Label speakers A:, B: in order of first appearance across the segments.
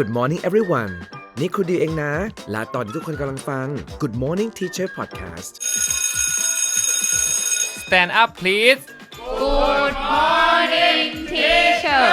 A: Good morning everyone นี่ครูดีเองนะ และตอนนี้ทุกคนกำลังฟัง Good Morning Teacher Podcast
B: Stand up please
C: Good morning teacher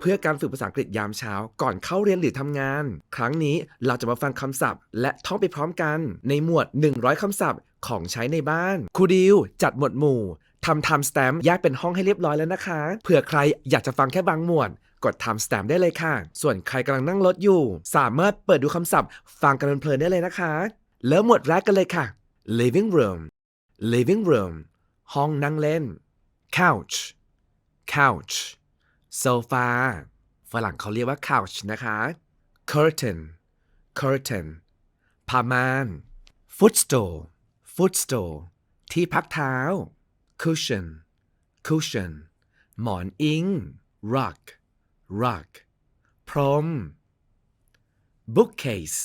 A: เพื่อการฝึกภาษาอังกฤษยามเช้า ก่อนเข้าเรียนหรือทำงาน ครั้งนี้เราจะมาฟังคำศัพท์ และท่องไปพร้อมกัน ในหมวด 100คำศัพท์ของใช้ในบ้าน ครูดิวจัดหมวดหมู่ ทำ time stamp แยกเป็นห้องให้เรียบร้อยแล้วนะคะ เผื่อใครอยากจะฟังแค่บางหมวดกด time stamp ได้เลยค่ะ ส่วนใครกำลังนั่งรถอยู่ สามารถเปิดดูคำศัพท์ ฟังกันเพลินได้เลยนะคะ เริ่มหมวดแรกกันเลยค่ะ living room living room ห้องนั่งเล่น couch couch โซฟาฝรั่งเขาเรียกว่า couch นะคะ curtain curtain ผ้าม่าน footstool footstool ที่พักเท้า cushion cushion หมอนอิง rug rug พรม bookcase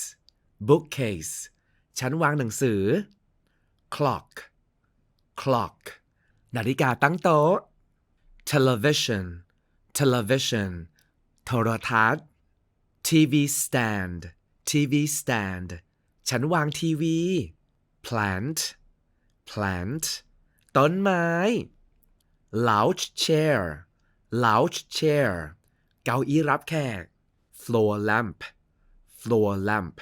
A: bookcase ชั้นวางหนังสือ clock clock นาฬิกาตั้งโต๊ะ television television โทรทัศน์ TV stand TV stand ฉันวางทีวี plant plant ต้นไม้ lounge chair lounge chair เก้าอี้รับแขก floor lamp floor lamp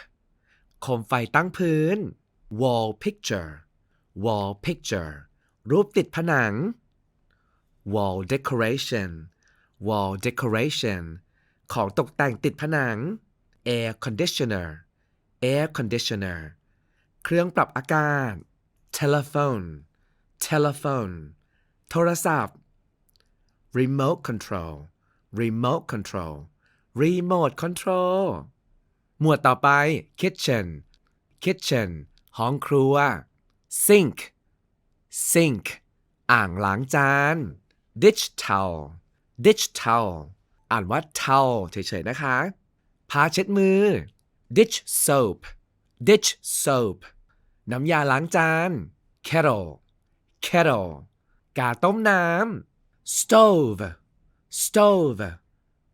A: โคมไฟตั้งพื้น wall picture wall picture รูปติดผนัง wall decoration wall decoration ของตกแต่งติดผนัง air conditioner air conditioner เครื่องปรับอากาศ telephone telephone โทรศัพท์ remote control remote control remote control หมวดต่อไป kitchen kitchen ห้องครัว sink sink อ่างล้างจาน dish towel dish towel อ่านว่า towel เฉยๆนะคะผ้าเช็ดมือ dish soap dish soap น้ำยาล้างจาน kettle kettle กาต้มน้ำ stove stove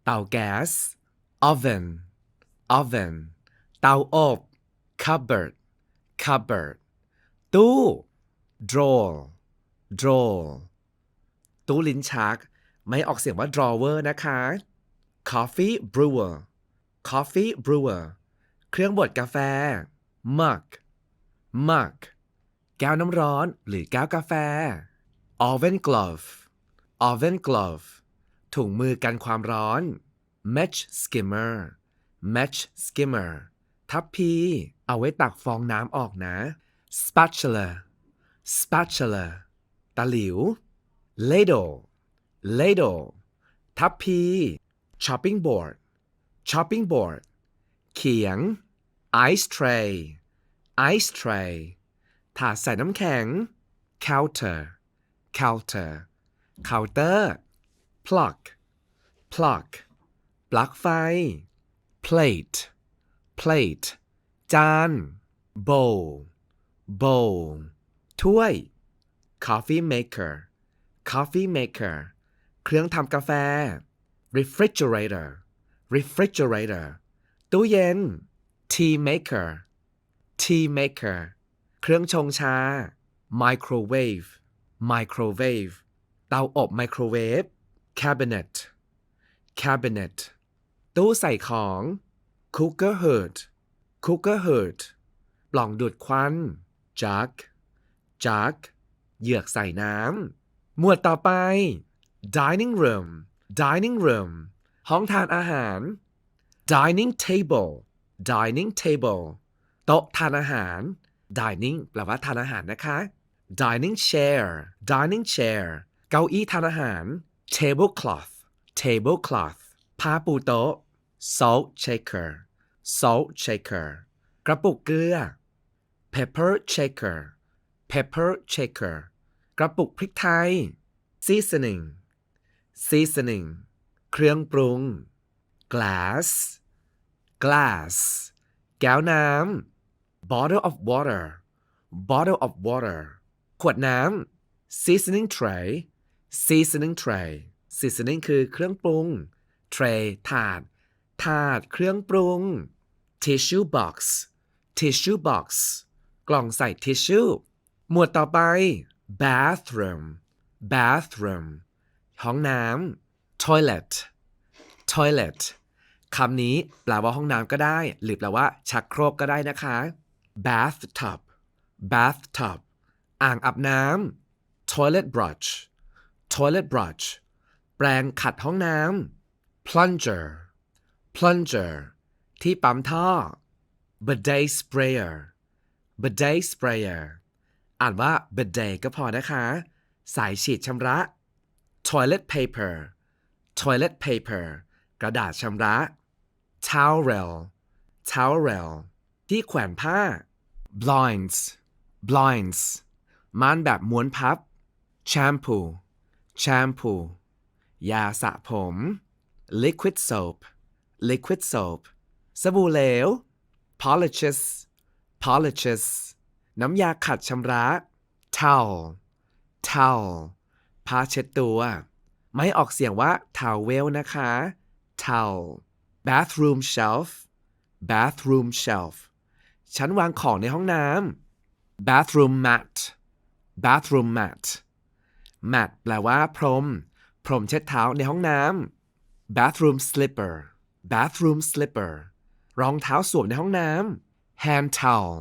A: เตาแก๊ส oven oven เตาอบ cupboard cupboard ตู้ drawer drawer ตู้ลิ้นชัก ไม่ออกเสียงว่า drawer นะคะ coffee brewer coffee brewer เครื่องบดกาแฟ mug mug ก้วน้ำร้อน หรือแก้วกาแฟ oven glove oven glove ถุงมือกันความร้อน match skimmer match skimmer ทัพพี เอาไว้ตักฟองน้ำออกนะ spatula spatula ตะหลิว ladle ladle ทัพพี chopping board chopping board เขียง ice tray ice tray ถาดใส่น้ำแข็ง counter counter counter plug plug ปลั๊กไฟ plate plate จาน bowl bowl ถ้วย coffee maker coffee maker เครื่องทำกาแฟ refrigerator refrigerator ตู้เย็น tea maker tea maker เครื่องชงชา microwave microwave เตาอบไมโครเวฟ cabinet cabinet ตู้ใส่ของ cooker hood cooker hood ปล่องดูดควัน jug jug เหยือกใส่น้ำ หมวดต่อไป dining room dining room ห้องทานอาหาร dining table dining table โต๊ะทานอาหาร dining แปลว่าทานอาหารนะคะ dining chair dining chair เก้าอี้ทานอาหาร tablecloth tablecloth ผ้าปูโต๊ะ salt shaker salt shaker กระปุกเกลือ pepper shaker pepper shaker กระปุกพริกไทย seasoning seasoning เครื่องปรุง glass glass แก้วน้ำ bottle of water bottle of water ขวดน้ำ seasoning tray seasoning tray seasoning คือเครื่องปรุง tray ถาด ถาดเครื่องปรุง tissue box tissue box กล่องใส่ tissue หมวดต่อไป bathroom bathroom ห้องน้ำ toilet toilet คำนี้แปลว่าห้องน้ำก็ได้ หรือแปลว่าชักโครกก็ได้นะคะ bathtub bathtub อ่างอาบน้ำ toilet brush toilet brush แปรงขัดห้องน้ำ plunger plunger ที่ปั๊มท่อ bidet sprayer bidet sprayer อ่านว่า bidet ก็พอนะคะ สายฉีดชำระ toilet paper toilet paper กระดาษชำระ towel towel ที่แขวนผ้า blinds blinds ม่านแบบม้วนพับ shampoo shampoo ยาสระผม liquid soap liquid soap สบู่เหลว polishes polishes น้ำยาขัดชำระ towel towel ผ้าเช็ดตัว ไม่ออกเสียงว่า towel นะคะ towel bathroom shelf bathroom shelf ชั้นวางของในห้องน้ำ bathroom mat bathroom mat mat แปลว่าพรม พรมเช็ดเท้าในห้องน้ำ bathroom slipper bathroom slipper รองเท้าสวมในห้องน้ำ hand towel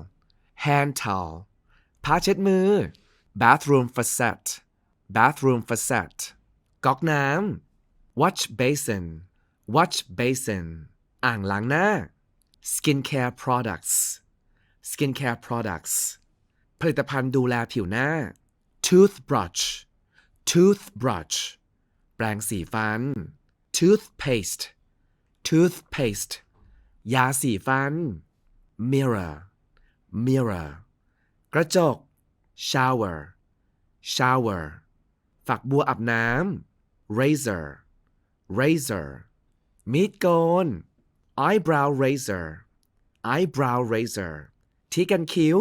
A: hand towel ผ้าเช็ดมือ bathroom faucet bathroom faucet ก๊อกน้ำ wash basin wash basin อ่างล้างหน้า skincare products skincare products ผลิตภัณฑ์ดูแลผิวหน้า toothbrush toothbrush แปรงสีฟัน toothpaste toothpaste ยาสีฟัน mirror mirror กระจก shower shower ฝักบัวอาบน้ำ razor razor มีดโกน eyebrow razor eyebrow razor ที่กันคิ้ว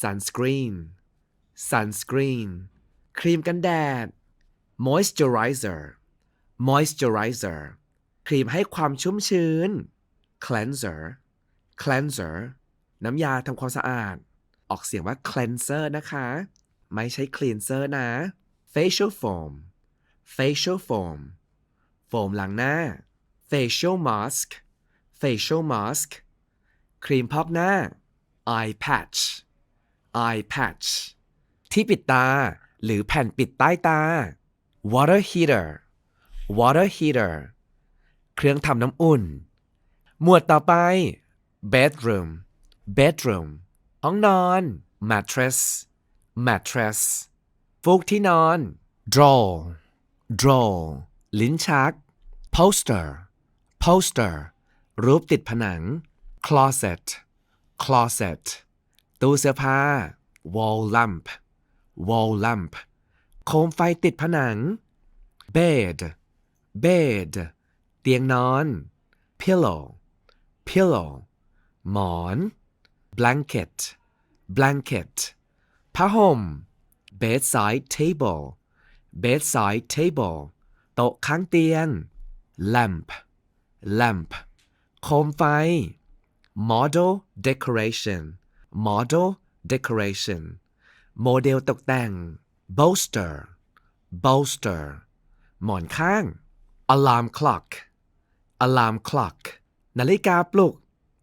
A: sunscreen sunscreen ครีมกันแดด moisturizer moisturizer ครีมให้ความชุ่มชื้น cleanser cleanser น้ำยาทำความสะอาด ออกเสียงว่า cleanser นะคะ ไม่ใช่ cleanser นะ facial foam facial foam โฟมล้างหน้า facial mask facial mask ครีมพอกหน้า eye patch eye patch ที่ปิดตา หรือแผ่นปิดใต้ตา water heater water heater เครื่องทำน้ำอุ่น หมวดต่อไป bedroom bedroom ห้องนอน mattress mattress ฟูกที่นอน draw draw ลิ้นชัก poster poster รูปติดผนัง closet closet ตู้เสื้อผ้า wall lamp wall lamp โคมไฟติดผนัง bed bed เตียงนอน pillow pillow หมอน blanket blanket ผ้าห่ม bedside table bedside table โต๊ะข้างเตียง lamp lamp โคมไฟ model decoration model decoration โมเดลตกแต่ง bolster bolster หมอนข้าง alarm clock alarm clock นาฬิกาปลุก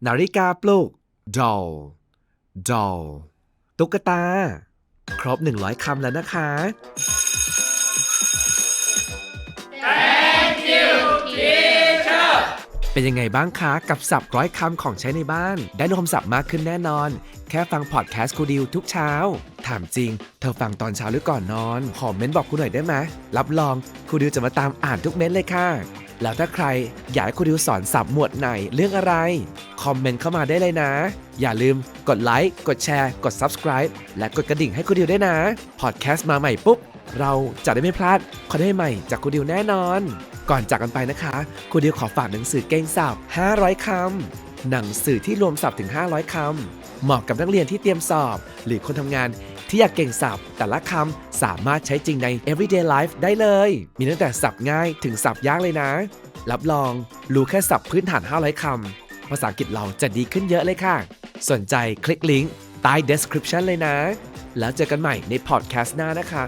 A: นาฬิกาปลุก doll doll ตุ๊กตา ครบ 100 คำแล้วนะคะ เป็นยังไงบ้างคะกับศัพท์ร้อยคำของใช้ในบ้าน ได้รวมศัพท์มากขึ้นแน่นอน แค่ฟังพอดแคสต์ครูดิวทุกเช้า ถามจริง เธอฟังตอนเช้าหรือก่อนนอน ขอมเม้นบอกครูหน่อยได้ไหมรับรองครูดิวจะมาตามอ่านทุกเม้นเลยค่ะ แล้วถ้าใครอยากให้ครูดิวสอนศัพท์หมวดไหนเรื่องอะไร คอมเมนต์เข้ามาได้เลยนะ อย่าลืมกดไลค์กดแชร์ กด subscribe และกดกระดิ่งให้ครูดิวด้วยนะพอดแคสต์มาใหม่ปุ๊บเราจะได้ไม่พลาดคอนเทนต์ใหม่จากครูดิวแน่นอน ก่อนจากกันไปนะคะครูดิวขอฝากหนังสือเก่งศัพท์500 คำ หนังสือที่รวมศัพท์ถึง 500 คำ เหมาะกับนักเรียนที่เตรียมสอบ หรือคนทำงานที่อยากเก่งศัพท์ แต่ละคำสามารถใช้จริงใน everyday life ได้เลย มีตั้งแต่ศัพท์ง่ายถึงศัพท์ยากเลยนะ รับรองรู้แค่ศัพท์พื้นฐาน 500 คำ ภาษาอังกฤษเราจะดีขึ้นเยอะเลยค่ะ สนใจคลิกลิงก์ใต้ description เลยนะ แล้วเจอกันใหม่ในพอดแคสต์หน้านะคะ